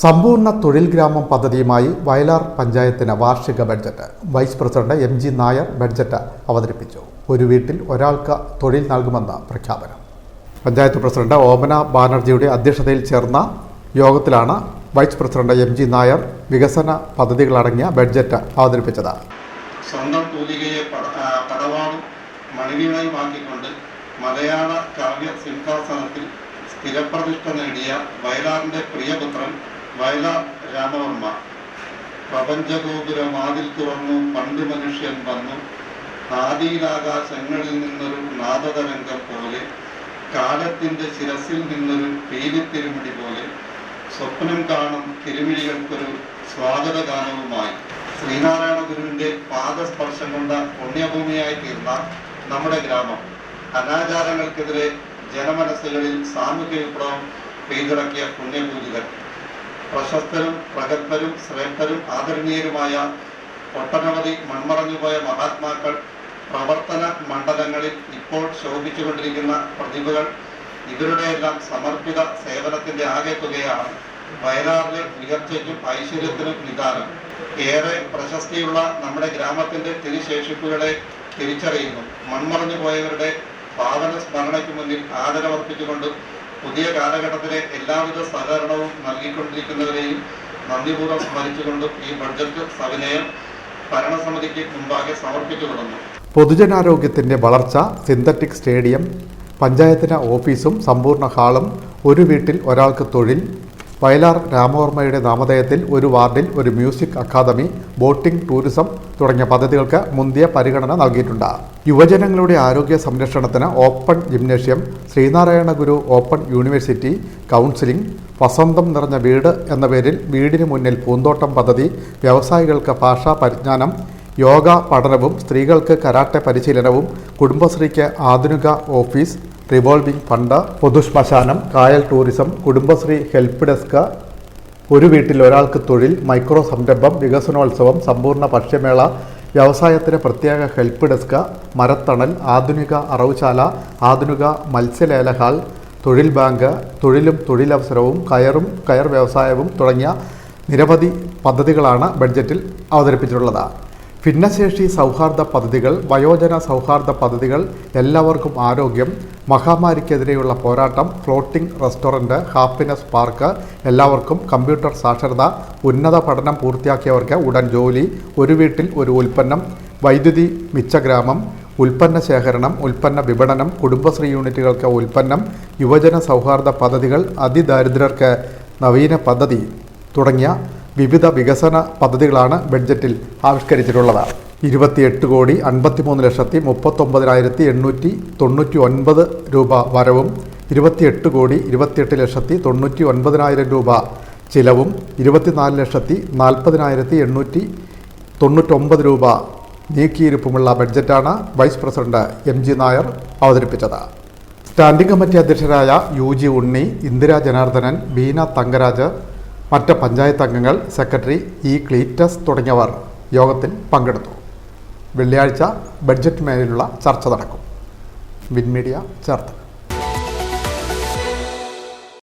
സമ്പൂർണ തൊഴിൽ ഗ്രാമം പദ്ധതിയുമായി വയലാർ പഞ്ചായത്തിന് വാർഷിക budget. Vice president M G Nair budget അവതരിപ്പിച്ചു. ഒരു വീട്ടിൽ ഒരാൾക്ക് തൊഴിൽ നൽകുമെന്ന പ്രഖ്യാപനം. പഞ്ചായത്ത് പ്രസിഡന്റ് ഓമന ബാനർജിയുടെ അധ്യക്ഷതയിൽ ചേർന്ന യോഗത്തിലാണ് vice president M G Nair വികസന പദ്ധതികളടങ്ങിയ ബഡ്ജറ്റ് അവതരിപ്പിച്ചത്. പടവാളും മലയാള കാവ്യ സിംഹാസനത്തിൽ സ്ഥിരപ്രതിഷ്ഠ നേടിയ വയലാറിന്റെ പ്രിയപുത്രൻ വയലാർ രാമവർമ്മ. പ്രപഞ്ചഗോപുര മാതിൽ തുറന്നു പണ്ട് മനുഷ്യൻ വന്നു. ആദിയിലാകാശങ്ങളിൽ നിന്നൊരു നാദതരംഗം പോലെ കാലത്തിന്റെ ശിരസിൽ നിന്നൊരു പേരിത്തിരുമിടി പോലെ സ്വപ്നം കാണും തിരുമിഴികൾക്കൊരു സ്വാഗത ഗാനവുമായി ശ്രീനാരായണ ഗുരുവിന്റെ പാദസ്പർശം കൊണ്ട പുണ്യഭൂമിയായി തീർന്ന നമ്മുടെ ഗ്രാമം. അനാചാരങ്ങൾക്കെതിരെ ജനമനസ്സുകളിൽ സാമൂഹ്യ വിപ്ലവം പെയ്തിറക്കിയ പുണ്യപൂജിതർ പ്രശസ്തരും പ്രഗത്ഭരും ശ്രേഷ്ഠരും ആദരണീയരുമായ ഒട്ടനവധി മൺമറഞ്ഞുപോയ മഹാത്മാക്കൾ പ്രവർത്തന മണ്ഡലങ്ങളിൽ ഇപ്പോൾ ശോഭിച്ചുകൊണ്ടിരിക്കുന്ന പ്രതിഭകൾ ഇവരുടെയെല്ലാം സമർപ്പിത സേവനത്തിന്റെ ആകെ തുകയാണ് വയലാറിലെ ഉയർച്ചയ്ക്കും ഐശ്വര്യത്തിനും നിദാനം. ഏറെ പ്രശസ്തിയുള്ള നമ്മുടെ ഗ്രാമത്തിന്റെ തിരിശേഷിപ്പുകളെ തിരിച്ചറിയുന്നു. മൺമറഞ്ഞു പോയവരുടെ പാവന സ്മരണയ്ക്ക് മുന്നിൽ ആദരവർപ്പിച്ചുകൊണ്ടും പുതിയ കാലഘട്ടത്തിലെ എല്ലാവിധ സഹകരണവും നൽകിക്കൊണ്ടിരിക്കുന്നവരെയും നന്ദിപൂർവം സ്മരിച്ചുകൊണ്ടും ഈ ബഡ്ജറ്റ് സവിനയം ഭരണസമിതിക്ക് മുമ്പാകെ സമർപ്പിച്ചുകൊള്ളുന്നു. പൊതുജനാരോഗ്യത്തിന്റെ വളർച്ച സിന്തറ്റിക് സ്റ്റേഡിയം പഞ്ചായത്തിന് ഓഫീസും സമ്പൂർണ ഹാളും ഒരു വീട്ടിൽ ഒരാൾക്ക് തൊഴിൽ വയലാർ രാമവർമ്മയുടെ നാമധേയത്തിൽ ഒരു വാർഡിൽ ഒരു മ്യൂസിക് അക്കാദമി ബോട്ടിംഗ് ടൂറിസം തുടങ്ങിയ പദ്ധതികൾക്ക് മുന്തിയ പരിഗണന നൽകിയിട്ടുണ്ട്. യുവജനങ്ങളുടെ ആരോഗ്യ സംരക്ഷണത്തിന് open gymnasium Sreenarayana Guru open university counselling വസന്തം നിറഞ്ഞ വീട് എന്ന പേരിൽ വീടിന് മുന്നിൽ പൂന്തോട്ടം പദ്ധതി വ്യവസായികൾക്ക് ഭാഷാ പരിജ്ഞാനം യോഗ പഠനവും സ്ത്രീകൾക്ക് കരാട്ടെ പരിശീലനവും കുടുംബശ്രീക്ക് ആധുനിക ഓഫീസ് റിവോൾവിംഗ് ഫണ്ട് പൊതുശ്മശാനം കായൽ ടൂറിസം കുടുംബശ്രീ ഹെൽപ്പ് ഡെസ്ക് ഒരു വീട്ടിൽ ഒരാൾക്ക് തൊഴിൽ മൈക്രോ സംരംഭം വികസനോത്സവം സമ്പൂർണ ഭക്ഷ്യമേള വ്യവസായത്തിന് പ്രത്യേക ഹെൽപ്പ് ഡെസ്ക് മരത്തണൽ ആധുനിക അറവുശാല ആധുനിക മത്സ്യലേല ഹാൾ തൊഴിൽ ബാങ്ക് തൊഴിലും തൊഴിലവസരവും കയറും കയർ വ്യവസായവും തുടങ്ങിയ നിരവധി പദ്ധതികളാണ് ബഡ്ജറ്റിൽ അവതരിപ്പിച്ചിട്ടുള്ളത്. ഭിന്നശേഷി സൗഹാർദ്ദ പദ്ധതികൾ വയോജന സൗഹാർദ്ദ പദ്ധതികൾ എല്ലാവർക്കും ആരോഗ്യം മഹാമാരിക്കെതിരെയുള്ള പോരാട്ടം ഫ്ലോട്ടിംഗ് റെസ്റ്റോറന്റ് ഹാപ്പിനെസ് പാർക്ക് എല്ലാവർക്കും കമ്പ്യൂട്ടർ സാക്ഷരത ഉന്നത പഠനം പൂർത്തിയാക്കിയവർക്ക് ഉടൻ ജോലി ഒരു വീട്ടിൽ ഒരു ഉൽപ്പന്നം വൈദ്യുതി മിച്ചഗ്രാമം ഉൽപ്പന്ന ശേഖരണം ഉൽപ്പന്ന വിപണനം കുടുംബശ്രീ യൂണിറ്റുകൾക്ക് ഉൽപ്പന്നം യുവജന സൗഹാർദ്ദ പദ്ധതികൾ അതിദാരിദ്ര്യർക്ക് നവീന പദ്ധതി തുടങ്ങിയ വിവിധ വികസന പദ്ധതികളാണ് ബഡ്ജറ്റിൽ ആവിഷ്കരിച്ചിട്ടുള്ളത്. ഇരുപത്തിയെട്ട് കോടി അൻപത്തിമൂന്ന് ലക്ഷത്തി മുപ്പത്തൊമ്പതിനായിരത്തി എണ്ണൂറ്റി തൊണ്ണൂറ്റി ഒൻപത് രൂപ വരവും ഇരുപത്തിയെട്ട് കോടി ഇരുപത്തിയെട്ട് ലക്ഷത്തി തൊണ്ണൂറ്റി ഒൻപതിനായിരം രൂപ ചിലവും ഇരുപത്തിനാല് ലക്ഷത്തി നാൽപ്പതിനായിരത്തി എണ്ണൂറ്റി തൊണ്ണൂറ്റൊമ്പത് രൂപ നീക്കിയിരിപ്പുമുള്ള ബഡ്ജറ്റാണ് vice president M G Nair അവതരിപ്പിച്ചത്. സ്റ്റാൻഡിംഗ് കമ്മിറ്റി അധ്യക്ഷരായ യു ജി ഉണ്ണി ഇന്ദിരാ ജനാർദ്ദനൻ ബീന തങ്കരാജ് മറ്റ് പഞ്ചായത്ത് അംഗങ്ങൾ സെക്രട്ടറി ഇ. ക്ലീറ്റസ് തുടങ്ങിയവർ യോഗത്തിൽ പങ്കെടുത്തു. വെള്ളിയാഴ്ച ബഡ്ജറ്റ് മേലുള്ള ചർച്ച നടക്കും. വിൻമീഡിയ ചേർത്ത്.